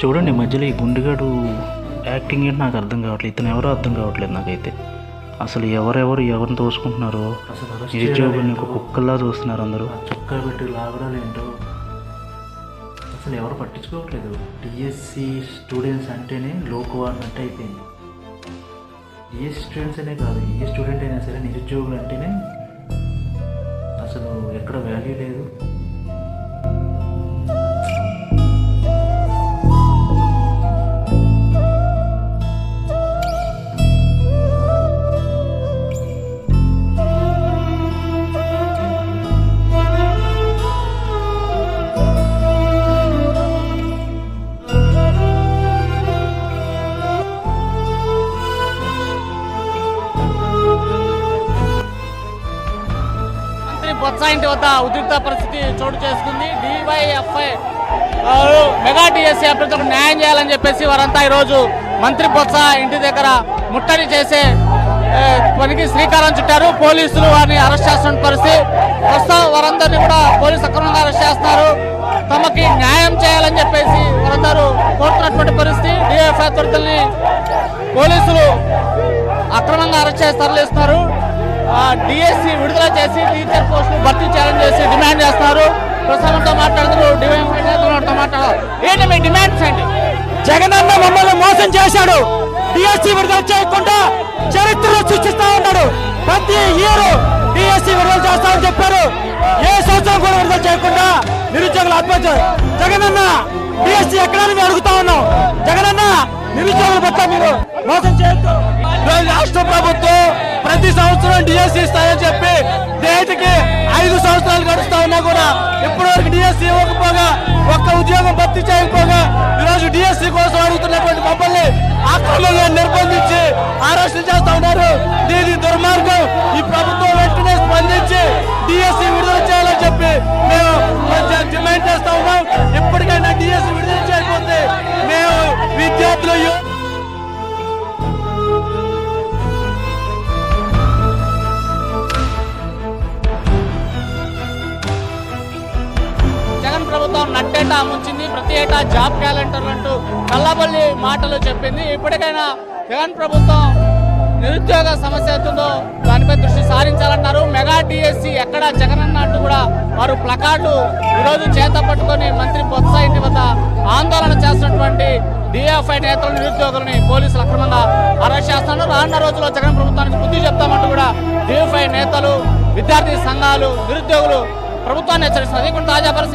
చూడండి మధ్యలో ఈ గుండెగాడు యాక్టింగ్ ఏంటి నాకు అర్థం కావట్లేదు. ఇతను ఎవరో అర్థం కావట్లేదు నాకైతే. అసలు ఎవరెవరు ఎవరిని తోసుకుంటున్నారో నిరుద్యోగుల్ని ఒక కుక్కల్లా చూస్తున్నారు అందరూ. చొక్కా పెట్టి లాగడాలు ఏంటో అసలు ఎవరు పట్టించుకోవట్లేదు. డిఎస్సి స్టూడెంట్స్ అంటేనే లోకు అన్నట్టు అయిపోయింది. డిఎస్సి స్టూడెంట్స్ అనే కాదు ఏ స్టూడెంట్ అయినా సరే నిరుద్యోగులు అంటేనే అసలు ఎక్కడ వాల్యూ లేదు. బొత్సాయింటి ఇంటి వద్ద ఉద్రిక్త పరిస్థితి చోటు చేసుకుంది. డివైఎఫ్ఐ మెగా టీఎస్సీ అభ్యర్థులకు న్యాయం చేయాలని చెప్పేసి వారంతా ఈరోజు మంత్రి బొత్స ఇంటి దగ్గర ముట్టడి చేసే పనికి శ్రీకారం చుట్టారు. పోలీసులు వారిని అరెస్ట్ చేస్తున్న పరిస్థితి. ప్రస్తుతం వారందరినీ కూడా పోలీసు అక్రమంగా అరెస్ట్ చేస్తున్నారు. తమకి న్యాయం చేయాలని చెప్పేసి వారందరూ కోరుతున్నటువంటి పరిస్థితి. డిఎఫ్ఐ అభ్యర్థుల్ని పోలీసులు అక్రమంగా అరెస్ట్ చేసి తరలిస్తున్నారు. డిఎస్సి విడుదల చేసి టీచర్ పోస్టులు భర్తీ చేయాలని చేసి డిమాండ్ చేస్తున్నారు. ప్రస్తుతంతో మాట్లాడుతున్నారు. డిమాండ్ మాట్లాడారు ఏంటి మీ డిమాండ్స్ ఏంటి? జగనన్న మమ్మల్ని మోసం చేశాడు. డిఎస్సి విడుదల చేయకుండా చరిత్రలో సృష్టిస్తా ఉన్నాడు. ప్రతి ఇయర్ డిఎస్సి విడుదల చేస్తామని చెప్పారు. ఏ సంవత్సరం కూడా విడుదల చేయకుండా నిరుద్యోగులు ఆత్మహత్య. జగనన్న డిఎస్సి ఎక్కడని మేము అడుగుతా ఉన్నాం. జగనన్న నిరుద్యోగుల పట్ల మీరు మోసం చేయొద్దు. ప్రతి సంవత్సరం డిఎస్సి ఇస్తాయని చెప్పి నేటికి ఐదు సంవత్సరాలు గడుస్తా ఉన్నా కూడా ఇప్పటివరకు డిఎస్సి ఇవ్వకపోగా ఒక్క ఉద్యోగం భర్తీ చేయకపోగా ఈరోజు డిఎస్సి కోసం అడుగుతున్నటువంటి మమ్మల్ని ఆక్రమంగా నిర్బంధించి అరెస్టులు చేస్తా ఉన్నారు. నట్టేటా ముంచింది ప్రతి ఏటా జాబ్ క్యాలెండర్ అంటూ కల్లబల్లి మాటలు చెప్పింది. ఇప్పటికైనా జగన్ ప్రభుత్వం నిరుద్యోగ సమస్య అవుతుందో దానిపై దృష్టి సారించాలన్నారు మెగా డిఎస్సి ఎక్కడ జగన్ అన్నట్టు కూడా వారు ప్లకార్డు ఈరోజు చేత పట్టుకొని మంత్రి బొత్స ఇంటి వద్ద ఆందోళన చేస్తున్నటువంటి డిఎఫ్ఐ నేతలు నిరుద్యోగులని పోలీసులు అక్రమంగా అరెస్ట్ చేస్తున్నారు. రానున్న రోజుల్లో జగన్ ప్రభుత్వానికి బుద్ధి చెప్తామంటూ కూడా డిఎఫ్ఐ నేతలు విద్యార్థి సంఘాలు నిరుద్యోగులు ప్రభుత్వాన్ని హెచ్చరిస్తున్నారు. ఇక్కడ తాజా పరిస్థితి.